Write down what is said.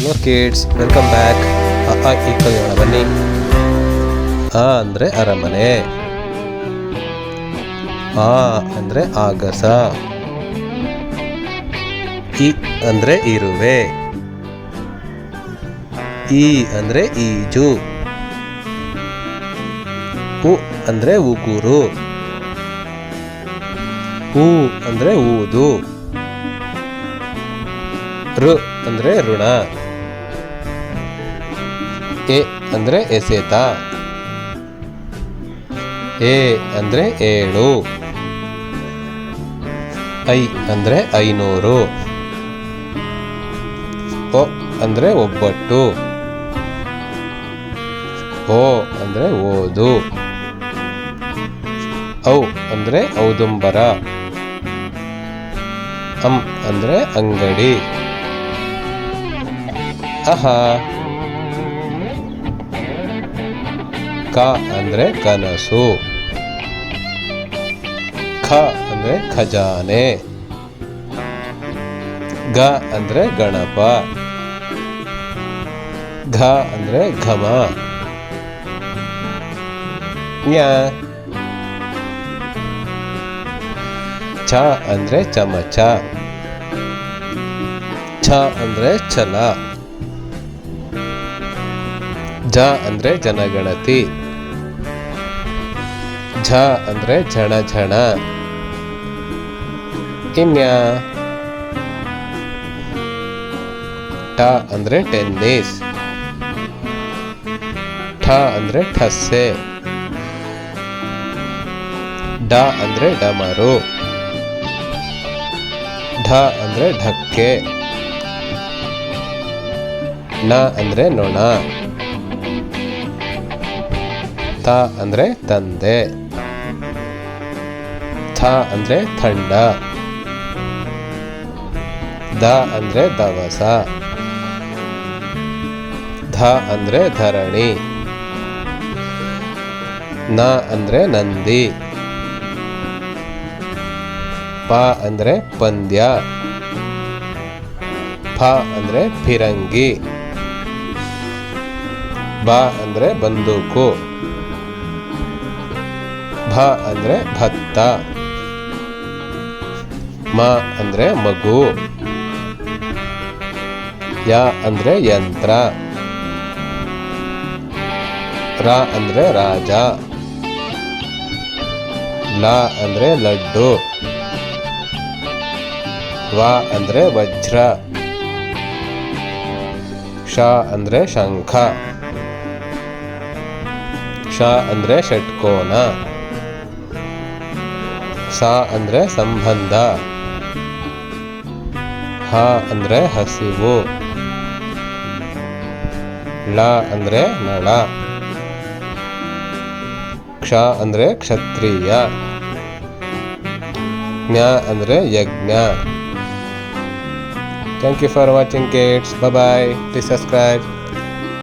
Hello kids welcome back ಅ ಈ ಕಲಿಯೋಣ ಬನ್ನಿ. ಆ ಅಂದರೆ ಅರಮನೆ. ಆ ಅಂದರೆ ಆಗಸ. ಇ ಅಂದರೆ ಇರುವೆ. ಈ ಅಂದರೆ ಈಜು. ಉ ಅಂದರೆ ಉಗುರು. ಹೂ ಅಂದರೆ ಊದು. ಋ ಅಂದರೆ ಋಣ. ಎ ಅಂದರೆ ಎಸೆತ. ಎ ಅಂದರೆ ಏಳು. ಐ ಅಂದರೆ ಐನೂರು. ಒ ಅಂದರೆ ಒಬ್ಬಟ್ಟು. ಓ ಅಂದರೆ ಓದು. ಔ ಅಂದರೆ ಔದುಂಬರ. ಅಂ ಅಂದರೆ ಅಂಗಡಿ. ಅಹ. ಕ ಅಂದರೆ ಕನಸು ಖ ಅಂದರೆ ಖಜಾನೆ ಗ ಅಂದರೆ ಗಣಪ ಘ ಅಂದರೆ ಘಮ ಞ ಛ ಅಂದರೆ ಚಮಚ ಛ ಅಂದರೆ ಛಲ ಜ ಅಂದರೆ ಜನಗಣತಿ ಝ ಅಂದರೆ ಝಣ ಝಣ ಇನ್ಯ ಟ ಅಂದರೆ ಟೆನ್ನಿಸ್ ಠ ಅಂದರೆ ಠಸ್ಸೆ ಡ ಅಂದರೆ ಡಮರು ಢ ಅಂದರೆ ಢಕ್ಕೆ ನ ಅಂದರೆ ನೊಣ ತ ಅಂದರೆ ತಂದೆ. ಥ ಅಂದರೆ ಥಂಡ ದ ಅಂದರೆ ದವಸ. ಧ ಅಂದರೆ ಧರಣಿ. ನ ಅಂದರೆ ನಂದಿ. ಪ ಅಂದರೆ ಪಂದ್ಯ. ಫ ಅಂದರೆ ಫಿರಂಗಿ. ಬ ಅಂದರೆ ಬಂದೂಕು. ಅಂದರೆ ಭತ್ತ ಮ ಅಂದರೆ ಮಗು ಯ ಅಂದರೆ ಯಂತ್ರ ರ ಅಂದರೆ ರಾಜ ಲ ಅಂದರೆ ಲಡ್ಡು ವ ಅಂದರೆ ವಜ್ರ ಶ ಅಂದರೆ ಶಂಖ ಶ ಅಂದರೆ ಷಟ್ಕೋನ ಸ ಅಂದರೆ ಸಂಬಂಧ. ಹ ಅಂದರೆ ಹಸಿವು. ಳ ಅಂದರೆ ನಳ. ಕ್ಷ ಅಂದರೆ ಕ್ಷತ್ರಿಯ. ಜ್ಞ ಅಂದರೆ ಯಜ್ಞ. Thank you for watching kids bye please subscribe